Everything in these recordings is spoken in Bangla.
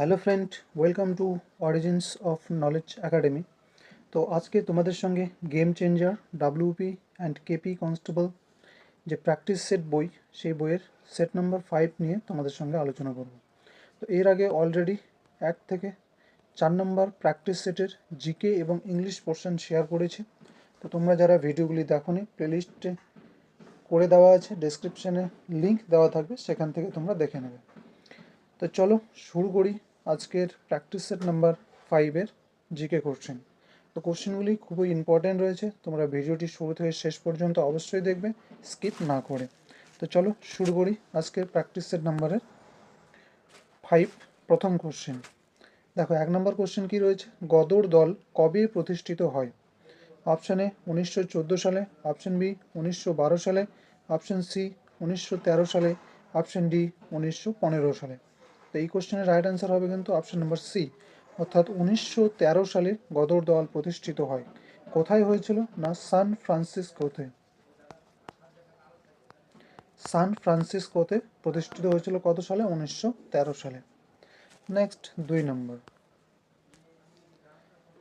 Hello friend, welcome to origins of knowledge academy. তো আজকে তোমাদের সঙ্গে game changer, WP and KP constable যে প্র্যাকটিস সেট বই, সেই বইয়ের সেট নাম্বার ফাইভ নিয়ে তোমাদের সঙ্গে আলোচনা করব। তো এর আগে অলরেডি এক থেকে চার নম্বর প্র্যাকটিস সেটের জিকে এবং ইংলিশ পোর্শন শেয়ার করেছি। তো তোমরা যারা ভিডিওগুলি দেখোনি প্লেলিস্টে করে দেওয়া আছে ডেসক্রিপশানে লিংক দেওয়া থাকবে, সেখান থেকে তোমরা দেখে নেবে। তো চলো শুরু করি আজকের প্র্যাকটিস সেট নাম্বার ফাইভের জিকে কোশ্চেন তো কোশ্চেনগুলি খুবই ইম্পর্ট্যান্ট রয়েছে, তোমরা ভিডিওটি শুরু থেকে শেষ পর্যন্ত অবশ্যই দেখবে স্কিপ না করে। তো চলো শুরু করি আজকের প্র্যাকটিস সেট নাম্বারের ফাইভ প্রথম কোশ্চেন দেখো, এক নম্বর কোশ্চেন কি রয়েছে? গদর দল কবে প্রতিষ্ঠিত হয়? অপশান এ উনিশশো চোদ্দ সালে অপশান বি উনিশশো বারো সালে অপশান সি উনিশশো তেরো সালে অপশান ডি উনিশশো পনেরো সালে। তো এই কোশ্চেনের রাইট অ্যান্সার হবে কিন্তু অপশান নাম্বার সি অর্থাৎ উনিশশো তেরো সালে গদর দল প্রতিষ্ঠিত হয়। কোথায় হয়েছিল? না, সান ফ্রান্সিসকোতে। সান ফ্রান্সিসকোতে প্রতিষ্ঠিত হয়েছিল কত সালে? উনিশশো তেরো সালে। নেক্সট দুই নম্বর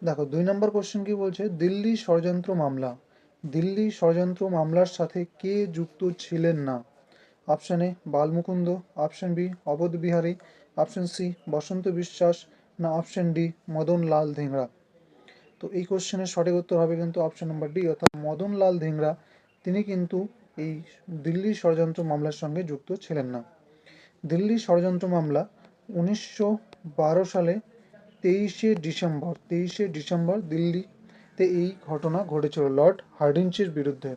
দেখো, দুই নম্বর কোশ্চেন কি বলছে? দিল্লি ষড়যন্ত্র মামলা। দিল্লি ষড়যন্ত্র মামলার সাথে কে যুক্ত ছিলেন না? Option A Balmukund, option B Awadh Behari, option C Basanta Biswas, না অপশান ডি মদন লাল ধিংরা। তো এই কোশ্চেনের সঠিক উত্তর হবে কিন্তু অপশান নাম্বার ডি অর্থাৎ মদন লাল ধিংরা, তিনি কিন্তু এই দিল্লি ষড়যন্ত্র মামলার সঙ্গে যুক্ত ছিলেন না। দিল্লি ষড়যন্ত্র মামলা উনিশশো বারো সালে তেইশে ডিসেম্বর তেইশে ডিসেম্বর দিল্লিতে এই ঘটনা ঘটেছিল, লর্ড হার্ডিঞ্চের বিরুদ্ধে।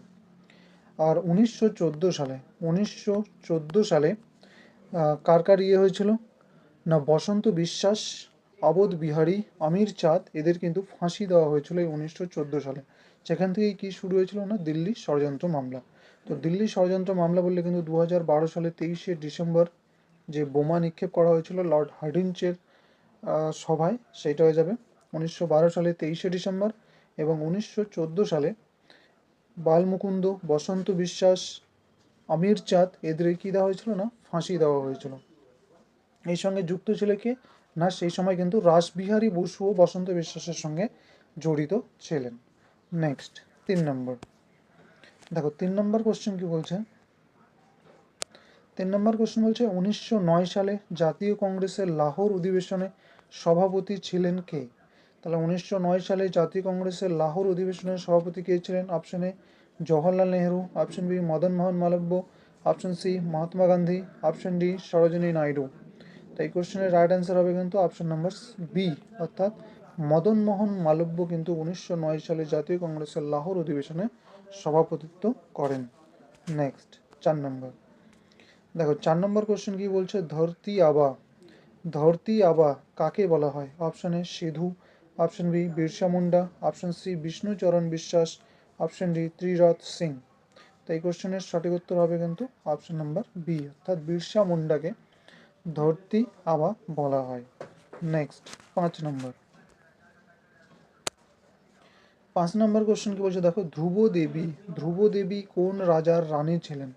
আর উনিশশো চোদ্দ সালে, উনিশশো চোদ্দ সালে কার কার ইয়ে হয়েছিল? না, বসন্ত বিশ্বাস, অবোধ বিহারী, আমির চাঁদ, এদের কিন্তু ফাঁসি দেওয়া হয়েছিল এই উনিশশো চোদ্দ সালে। সেখান থেকেই কি শুরু হয়েছিল না? দিল্লি ষড়যন্ত্র মামলা। তো দিল্লি ষড়যন্ত্র মামলা বললে কিন্তু দু হাজার বারো সালে তেইশে ডিসেম্বর যে বোমা নিক্ষেপ করা হয়েছিল লর্ড হার্ডিঞ্চের সভায় সেইটা হয়ে যাবে। উনিশশো বারো সালে তেইশে ডিসেম্বর এবং উনিশশো চোদ্দ সালে বালমুকুন্দ, বসন্ত বিশ্বাস, আমির চাঁদ এদের কি দেওয়া হয়েছিল না? ফাঁসি দেওয়া হয়েছিল। এই সঙ্গে যুক্ত ছিল কে? না, সেই সময় কিন্তু রাসবিহারী বসু ও বসন্ত বিশ্বাসের সঙ্গে জড়িত ছিলেন। নেক্সট তিন নম্বর। দেখো, তিন নম্বর কোশ্চেন কি বলছে? তিন নম্বর কোশ্চেন বলছে, উনিশশো নয় সালে জাতীয় কংগ্রেসের লাহোর অধিবেশনে সভাপতি ছিলেন কে? তাহলে উনিশশো নয় সালে জাতীয় কংগ্রেসের লাহোর অধিবেশনের সভাপতি কে ছিলেন? Option A Jawaharlal Nehru option B Madan Mohan Malaviya option C Mahatma Gandhi option D Sarojini Naidu. তাই কোশ্চেনের রাইট অ্যান্সার হবে কিন্তু অপশন নাম্বার বি অর্থাৎ মদন মোহন মালব্য কিন্তু উনিশশো নয় সালে জাতীয় কংগ্রেসের লাহোর অধিবেশনে সভাপতিত্ব করেন। নেক্সট চার নম্বর দেখো, চার নম্বর কোশ্চেন কি বলছে? ধরতি আবা। ধরতি আবা কাকে বলা হয়? Option A Sidhu. Option B Birsa Munda, option C Bishnucharan Biswas, option D ত্রিরথ Singh. তো এই কোশ্চেনের সঠিক উত্তর হবে কিন্তু অপশন নাম্বার বি, অর্থাৎ বিরসা মুন্ডাকে ধরতি আবা বলা হয়। নেক্সট, পাঁচ নম্বর। পাঁচ নম্বর কোশ্চেন কি বলছে? দেখো, ধ্রুব দেবী ধ্রুব দেবী কোন রাজার রানী ছিলেন?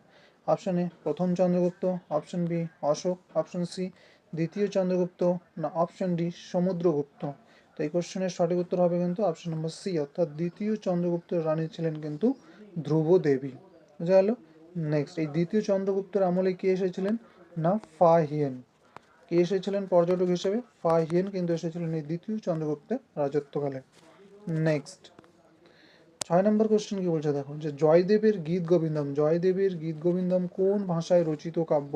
অপশন এ, প্রথম Chandragupta, option B Ashoka, option C দ্বিতীয় চন্দ্রগুপ্ত, না, অপশন ডি সমুদ্রগুপ্ত। তো এই কোশ্চেনের সঠিক উত্তর হবে কিন্তু অপশন নম্বর সি অর্থাৎ দ্বিতীয় চন্দ্রগুপ্তের রানী ছিলেন কিন্তু ধ্রুব দেবী। বুঝা গেল? নেক্সট এই দ্বিতীয় চন্দ্রগুপ্তের আমলে কে এসেছিলেন? না, ফা হিয়েন। কে এসেছিলেন পর্যটক হিসেবে? ফা হিয়েন কিন্তু এসেছিলেন এই দ্বিতীয় চন্দ্রগুপ্তের রাজত্বকালে। নেক্সট ছয় নম্বর কোশ্চেন কি বলছে দেখো? যে জয়দেবের গীত গোবিন্দম, জয়দেবের গীত গোবিন্দম কোন ভাষায় রচিত কাব্য?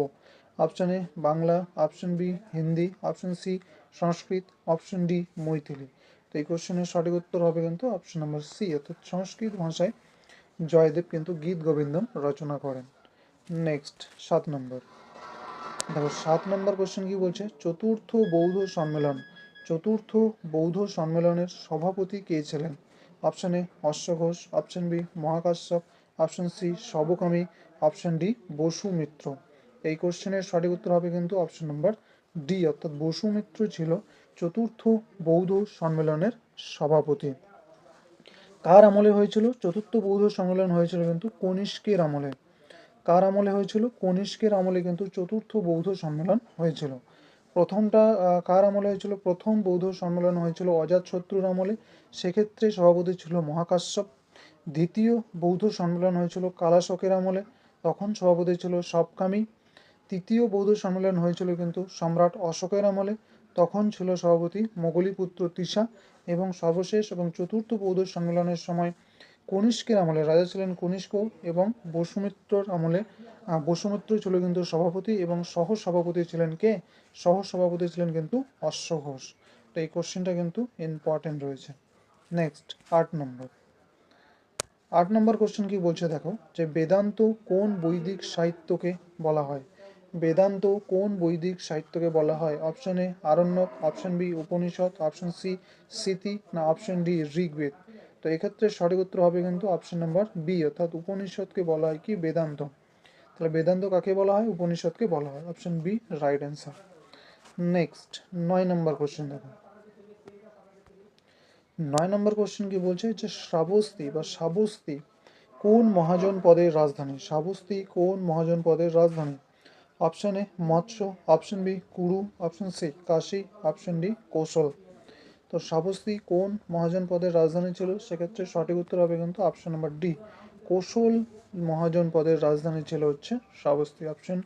Option A Bangla option B Hindi option C Sanskrit option D Maithili. তো এই কোশ্চেনের সঠিক উত্তর হবে কিন্তু অপশন নম্বর সি অর্থাৎ সংস্কৃত ভাষায় জয়দেব কিন্তু গীত গোবিন্দম রচনা করেন। নেক্সট সাত নম্বর। দেখো, সাত নম্বর কোশ্চেন কি বলছে? চতুর্থ বৌদ্ধ সম্মেলন। চতুর্থ বৌদ্ধ সম্মেলনের সভাপতি কে ছিলেন? Option A Ashva Ghosh. Option B Mahakashyapa. Option C Sabakami. Option D Vasu Mitra. এই কোশ্চেনের সঠিক উত্তর হবে কিন্তু অপশন নম্বর ডি অর্থাৎ বসু মিত্র ছিল চতুর্থ বৌদ্ধ সম্মেলনের সভাপতি। কার আমলে হয়েছিল? চতুর্থ বৌদ্ধ সম্মেলন হয়েছিল কিন্তু কনিষ্কের আমলে। কার আমলে হয়েছিল? কনিষ্কের আমলে কিন্তু চতুর্থ বৌদ্ধ সম্মেলন হয়েছিল। প্রথমটা কার আমলে হয়েছিল? প্রথম বৌদ্ধ সম্মেলন হয়েছিল অজাতশত্রুর আমলে। সেক্ষেত্রে সভাপতি ছিল মহাকাশ্যপ। দ্বিতীয় বৌদ্ধ সম্মেলন হয়েছিল কালাশকের আমলে। তখন সভাপতি ছিল সবকামী। তৃতীয় বৌদ্ধ সম্মেলন হয়েছিল কিন্তু সম্রাট অশোকের আমলে। তখন ছিল সভাপতি মোগলীপুত্র তিসা এবং সর্বশেষ এবং চতুর্থ বৌদ্ধ সম্মেলনের সময় কনিষ্কের আমলে, রাজা ছিলেন কনিষ্ক এবং বসুমিত্রর আমলে বসুমিত্র ছিল কিন্তু সভাপতি এবং সহ সভাপতি ছিলেন কে? সহ সভাপতি ছিলেন কিন্তু অশ্বঘোষ তো এই কোশ্চেনটা কিন্তু ইম্পর্টেন্ট রয়েছে। নেক্সট আট নম্বর। আট নম্বর কোশ্চেন কি বলছে দেখো, যে বেদান্ত কোন বৈদিক সাহিত্যকে বলা হয়? বেদান্ত কোন বৈদিক সাহিত্যকে বলা হয়? Option A, Aranyaka, option B, Upanishad, option C, Smriti, না অপশন ডি, ঋগ্বেদ। তো এক্ষেত্রে সঠিক উত্তর হবে কিন্তু অপশন নাম্বার বি, অর্থাৎ উপনিষদকে বলা হয় কি? বেদান্ত। তাহলে বেদান্ত কাকে বলা হয়? উপনিষদকে বলা হয়। Option B right answer next নয় নম্বর কোশ্চেন দেখো নয় নম্বর কোশ্চেন কি বলছে? যে শ্রাবস্তি বা সাবস্তি কোন মহাজন পদের রাজধানী? সাবস্তি কোন মহাজন পদের রাজধানী? Option A Matsya option B Kuru option C Kashi option D Kaushal তো সাবস্তি কোন মহাজন পদের রাজধানী ছিল? সেক্ষেত্রে সঠিক উত্তর হবে কিন্তু অপশন নাম্বার ডি কৌশল মহাজন পদের রাজধানী ছিল হচ্ছে সাবস্তি। অপশন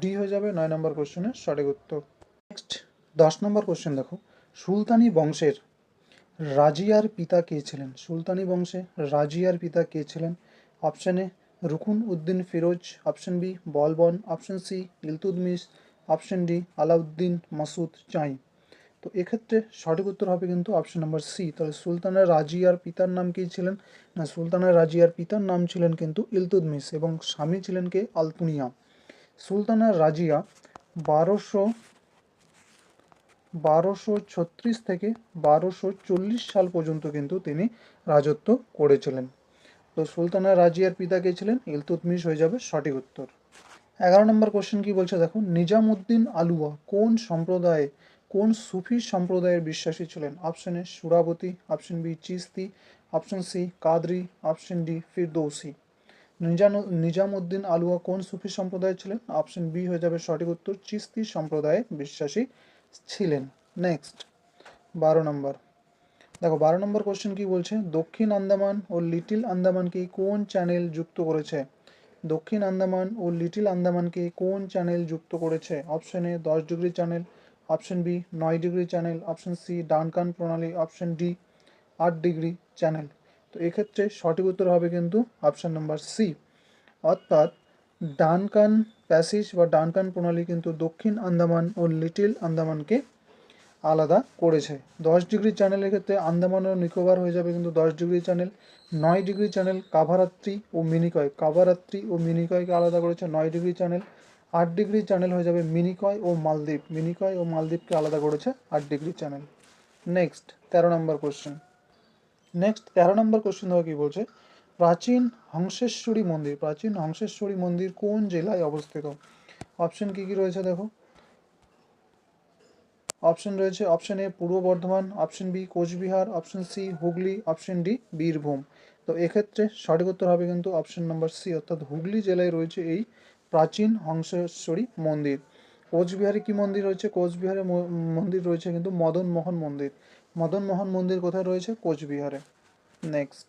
ডি হয়ে যাবে নয় নম্বর কোশ্চেনের সঠিক উত্তর। নেক্সট দশ নম্বর কোশ্চেন দেখো। সুলতানি বংশের রাজিয়ার পিতা কে ছিলেন? সুলতানি বংশে রাজিয়ার পিতা কে ছিলেন? Option A Rukun, Uddin, Firoz option B Balban option C Iltutmish option D Alauddin Masud চাই। তো এক্ষেত্রে সঠিক উত্তর হবে কিন্তু অপশন নাম্বার সি তাহলে সুলতানা রাজিয়ার পিতার নাম কি ছিলেন? না, সুলতানা রাজিয়ার পিতার নাম ছিলেন কিন্তু ইলতুদমিস এবং স্বামী ছিলেন কে? আলতুনিয়া। সুলতানা রাজিয়া বারোশো বারোশো ছত্রিশ থেকে বারোশো চল্লিশ সাল পর্যন্ত কিন্তু তিনি রাজত্ব করেছিলেন। তো সুলতানা রাজিয়ার পিতা কে ছিলেন? ইলতুতমিশ হয়ে যাবে সঠিক উত্তর। এগারো নম্বর কোশ্চেন কি বলছে? দেখো, নিজামুদ্দিন আলুয়া কোন সম্প্রদায়ে, কোন সুফি সম্প্রদায়ের বিশ্বাসী ছিলেন? Option A সুরাবতী option B Chishti option C Qadri option D Firdausi. Nizamuddin Auliya কোন সুফি সম্প্রদায় ছিলেন? অপশন বি হয়ে যাবে সঠিক উত্তর, চিস্তি সম্প্রদায়ে বিশ্বাসী ছিলেন। নেক্সট বারো নম্বর। দেখো, বারো নম্বর কোশ্চেন কি বলছে? দক্ষিণ আন্দামান ও লিটিল আন্দামানকে কোন চ্যানেল যুক্ত করেছে? দক্ষিণ আন্দামান ও লিটিল আন্দামানকে কোন চ্যানেল যুক্ত করেছে? অপশন এ দশ ডিগ্রি চ্যানেল অপশন বি নয় degree channel option C Duncan প্রণালী অপশন ডি আট ডিগ্রি চ্যানেল তো এক্ষেত্রে সঠিক উত্তর হবে কিন্তু অপশন নাম্বার সি অর্থাৎ ডানকান প্যাসিজ বা ডানকান প্রণালী কিন্তু দক্ষিণ আন্দামান ও লিটিল আন্দামানকে আলাদা করেছে। দশ ডিগ্রি চ্যানেলের ক্ষেত্রে আন্দামান ও নিকোবর হয়ে যাবে কিন্তু দশ ডিগ্রি চ্যানেল, নয় ডিগ্রি চ্যানেল কাভারাত্রি ও মিনিকয়। কাভারাত্রি ও মিনিকয়কে আলাদা করেছে নয় ডিগ্রি চ্যানেল, আট ডিগ্রি চ্যানেল হয়ে যাবে মিনিকয় ও মালদ্বীপ। মিনিকয় ও মালদ্বীপকে আলাদা করেছে আট ডিগ্রি চ্যানেল। নেক্সট, তেরো নম্বর কোশ্চেন। নেক্সট, তেরো নম্বর কোশ্চেন দেখো কি বলছে? প্রাচীন হংসেশ্বরী মন্দির। প্রাচীন হংসেশ্বরী মন্দির কোন জেলায় অবস্থিত? অপশন কি কি রয়েছে দেখো? অপশন রয়েছে option A Purba Bardhaman option B Coochbehar option C Hooghly option D Birbhum. তো এক্ষেত্রে সঠিক উত্তর হবে কিন্তু অপশন নাম্বার সি অর্থাৎ হুগলি জেলায় রয়েছে এই প্রাচীন হংসেশ্বরী মন্দির। কোচবিহারে কি মন্দির রয়েছে? কোচবিহারে মন্দির রয়েছে কিন্তু মদন মোহন মন্দির। মদন মোহন মন্দির কোথায় রয়েছে? কোচবিহারে। নেক্সট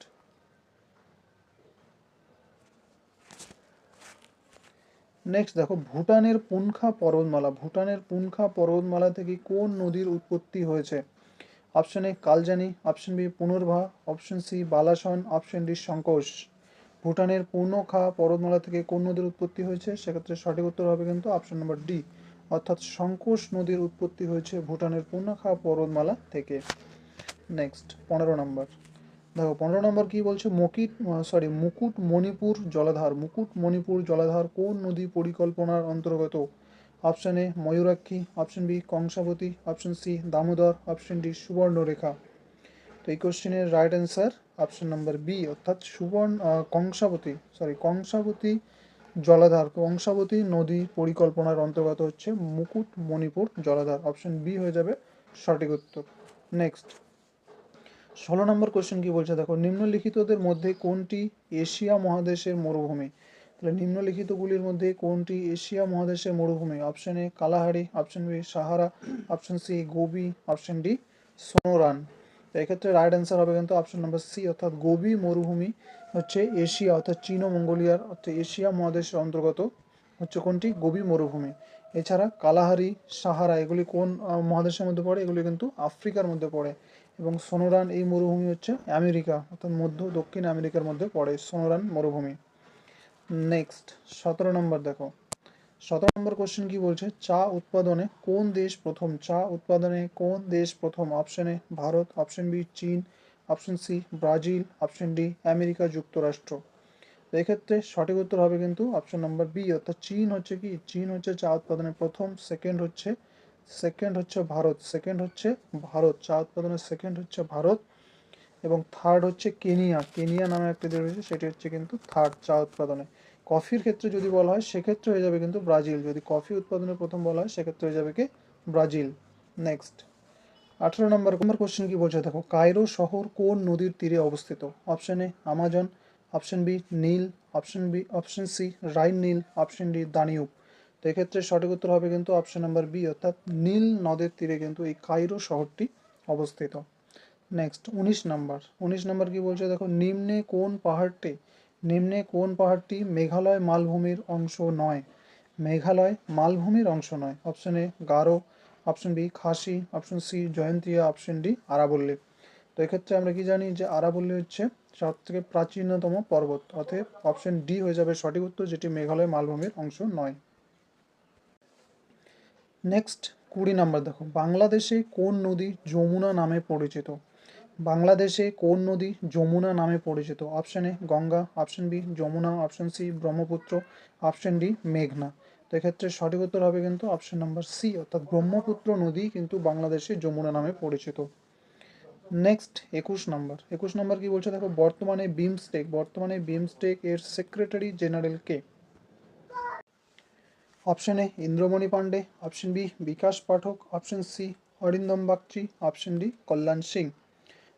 নেক্সট দেখো, ভুটানের পুনখা পর্বতমালা। ভুটানের পুনখা পর্বতমালা থেকে কোন নদীর উৎপত্তি হয়েছে? Option A Kaljani. Option B Punarbhaba option C Balason. Option D Sankosh ভুটানের পূর্ণখা পর্বতমালা থেকে কোন নদীর উৎপত্তি হয়েছে? সেক্ষেত্রে সঠিক উত্তর হবে কিন্তু অপশন নম্বর ডি অর্থাৎ সংকোষ নদীর উৎপত্তি হয়েছে ভুটানের পূর্ণখা পর্বতমালা থেকে। নেক্সট পনেরো নম্বর। দেখো, পনেরো নম্বর কি বলছে? মকিট সরি মুকুট মণিপুর জলাধার। মুকুট মণিপুর জলাধার কোন নদী পরিকল্পনার অন্তর্গত? Option A Mayurakshi. Option B Kangsabati. Option C Damodar. Option D Subarnarekha. তো এই কোশ্চেনের right answer option number B অর্থাৎ সুবর্ণ কংসাবতী সরি কংসাবতী জলাধার, কংসাবতী নদী পরিকল্পনার অন্তর্গত হচ্ছে মুকুট মণিপুর জলাধার। অপশন বি হয়ে যাবে সঠিক উত্তর। নেক্সট ষোলো নম্বর কোয়েশ্চেন কি বলছে? দেখো, নিম্নলিখিতদের মধ্যে কোনটি এশিয়া মহাদেশের মরুভূমি? তাহলে নিম্নলিখিতগুলির মধ্যে কোনটি এশিয়া মহাদেশের মরুভূমি? Option A Kalahari. Option B Sahara. Option C Gobi. Option D Sonoran. এক্ষেত্রে রাইট অ্যান্সার হবে কিন্তু অপশন নাম্বার সি অর্থাৎ গোবি মরুভূমি হচ্ছে এশিয়া, অর্থাৎ চীন ও মঙ্গোলিয়ার, অর্থাৎ এশিয়া মহাদেশের অন্তর্গত হচ্ছে কোনটি? গোবি মরুভূমি। এছাড়া কালাহারি, সাহারা, এগুলি কোন মহাদেশের মধ্যে পড়ে? এগুলি কিন্তু আফ্রিকার মধ্যে পড়ে। এবং সোনোরান এই মরুভূমি হচ্ছে আমেরিকা, অর্থাৎ মধ্য, দক্ষিণ আমেরিকার মধ্যে পড়ে সোনোরান মরুভূমি। নেক্সট সতেরো নম্বর দেখো। সতেরো নম্বর কোশ্চেন কি বলছে? চা উৎপাদনে কোন দেশ প্রথম? চা উৎপাদনে কোন দেশ প্রথম? অপশন ভারত অপশন বি চীন option C Brazil option D America, যুক্তরাষ্ট্র। এক্ষেত্রে সঠিক উত্তর হবে কিন্তু অপশন নাম্বার বি অর্থাৎ চীন হচ্ছে কি? চীন হচ্ছে চা উৎপাদনে প্রথম সেকেন্ড হচ্ছে সেকেন্ড হচ্ছে ভারত, সেকেন্ড হচ্ছে ভারত, চা উৎপাদনের সেকেন্ড হচ্ছে ভারত এবং থার্ড হচ্ছে কেনিয়া। কেনিয়া নামে একটা দেশ রয়েছে, সেটি হচ্ছে কিন্তু থার্ড চা উৎপাদনে। কফির ক্ষেত্রে যদি বলা হয়, সেক্ষেত্রে হয়ে যাবে কিন্তু ব্রাজিল। যদি কফি উৎপাদনে প্রথম বলা হয়, সেক্ষেত্রে হয়ে যাবে কি? ব্রাজিল। নেক্সট আঠেরো নম্বর নম্বর কোশ্চেন কি বলছে? দেখো, কায়রো শহর কোন নদীর তীরে অবস্থিত? Option A Amazon option B Neil option B option C Rhine Neil option D Danube তো এক্ষেত্রে সঠিক উত্তর হবে কিন্তু অপশন নাম্বার বি অর্থাৎ নীল নদের তীরে কিন্তু এই কায়রো শহরটি অবস্থিত। নেক্সট উনিশ নাম্বার উনিশ নাম্বার কি বলছে? দেখো, নিম্নে কোন পাহাড়টি, নিম্নে কোন পাহাড়টি মেঘালয় মালভূমির অংশ নয়। মেঘালয় মালভূমির অংশ নয়। Option A Garo. Option B Khasi. Option C Jaintia. Option D আরাবল্লী। তো এক্ষেত্রে আমরা কি জানি যে আরাবল্লী হচ্ছে সব থেকে প্রাচীনতম পর্বত, অতএব অপশন ডি হয়ে যাবে সঠিক উত্তর, যেটি মেঘালয় মালভূমির অংশ নয়। নেক্সট কুড়ি নাম্বার দেখো। বাংলাদেশে কোন নদী যমুনা নামে পরিচিত? বাংলাদেশে কোন নদী যমুনা নামে পরিচিত? Option A Ganga. Option B Jamuna. Option C Brahmaputra. Option D মেঘনা। তো এক্ষেত্রে সঠিক উত্তর হবে কিন্তু অপশন নাম্বার সি অর্থাৎ ব্রহ্মপুত্র নদী কিন্তু বাংলাদেশে যমুনা নামে পরিচিত। নেক্সট একুশ নম্বর। একুশ নম্বর কি বলছে? দেখো, বর্তমানে বিমস্টেক বর্তমানে বিমস্টেক এর secretary general K? Option A Indramani Pandey option B Bikash Pathak option C Arindam Bagchi option D Kalyan Singh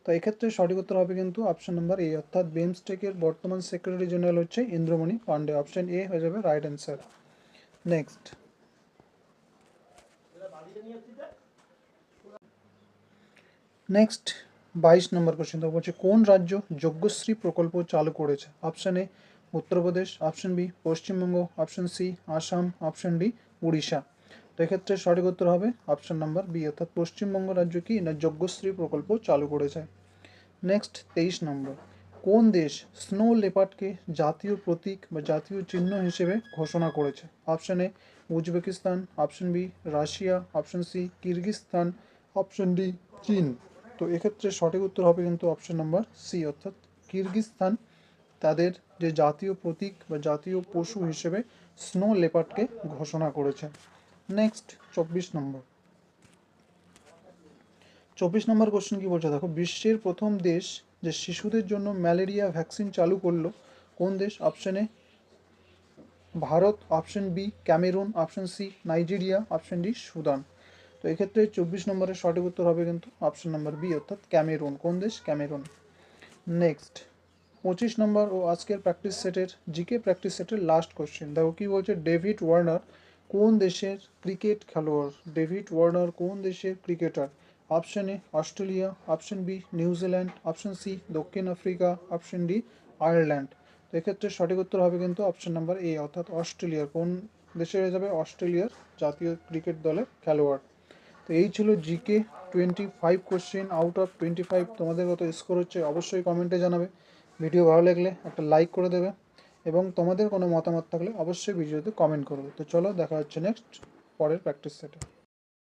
তো এক্ষেত্রে সঠিক উত্তর হবে কিন্তু অপশন নাম্বার এ অর্থাৎ বিমস্টেকের বর্তমান সেক্রেটারি জেনারেল হচ্ছে ইন্দ্রমণি পান্ডে অপশন এ হয়ে যাবে রাইট অ্যান্সার নেক্সট নেক্সট বাইশ নম্বর কোশ্চেন তো বলছে, কোন রাজ্য যজ্ঞশ্রী প্রকল্প চালু করেছে? Option A Uttar Pradesh option B Paschimbanga option C Assam option D Orissa. তো এক্ষেত্রে সঠিক উত্তর হবে অপশন নাম্বার বি অর্থাৎ পশ্চিমবঙ্গ রাজ্য কি না যজ্ঞশ্রী প্রকল্প চালু করেছে। নেক্সট তেইশ নম্বর। কোন দেশ স্নো লেপার্ডকে জাতীয় প্রতীক বা জাতীয় চিহ্ন হিসেবে ঘোষণা করেছে? Option A Uzbekistan option B Russia option C Kyrgyzstan option D চীন। তো এক্ষেত্রে সঠিক উত্তর হবে কিন্তু অপশন নাম্বার সি অর্থাৎ কিরগিস্তান তাদের যে জাতীয় প্রতীক বা জাতীয় পশু হিসেবে স্নো লেপার্ডকে ঘোষণা করেছে। নেক্সট চব্বিশ নম্বর। চব্বিশ নম্বর কোশ্চেন কি বলছে? দেখো, বিশ্বের প্রথম দেশ যে শিশুদের জন্য ম্যালেরিয়া ভ্যাকসিন চালু করল, কোন দেশ? Option Bharat. Option B Cameroon option C Nigeria option D Sudan তো এক্ষেত্রে চব্বিশ নম্বরের সঠিক উত্তর হবে কিন্তু অপশন নম্বর বি অর্থাৎ ক্যামেরুন কোন দেশ? ক্যামেরুন নেক্সট পঁচিশ নম্বর ও আজকের প্র্যাকটিস সেটের জিকে প্র্যাকটিস সেটের লাস্ট কোশ্চেন দেখো কি বলছে? ডেভিড ওয়ার্নার কোন দেশের ক্রিকেট খেলোয়াড়? ডেভিড ওয়ার্নার কোন দেশের cricketer option A Australia option B New Zealand option C দক্ষিণ আফ্রিকা অপশন ডি আয়ারল্যান্ড এক্ষেত্রে সঠিক উত্তর হবে কিন্তু অপশন নাম্বার এ অর্থাৎ অস্ট্রেলিয়ার কোন দেশে হয়ে যাবে? অস্ট্রেলিয়ার জাতীয় ক্রিকেট দলের খেলোয়াড়। তো এই ছিল GK twenty five question out of twenty five তোমাদের কত স্কোর হচ্ছে? অবশ্যই কমেন্টে জানাবে। ভিডিও ভালো লাগলে একটা লাইক করে দেবে এবং তোমাদের কোনো মতামত থাকলে অবশ্যই ভিডিওতে কমেন্ট করবে। তো চলো দেখা হচ্ছে নেক্সট পরের প্র্যাকটিস সেটে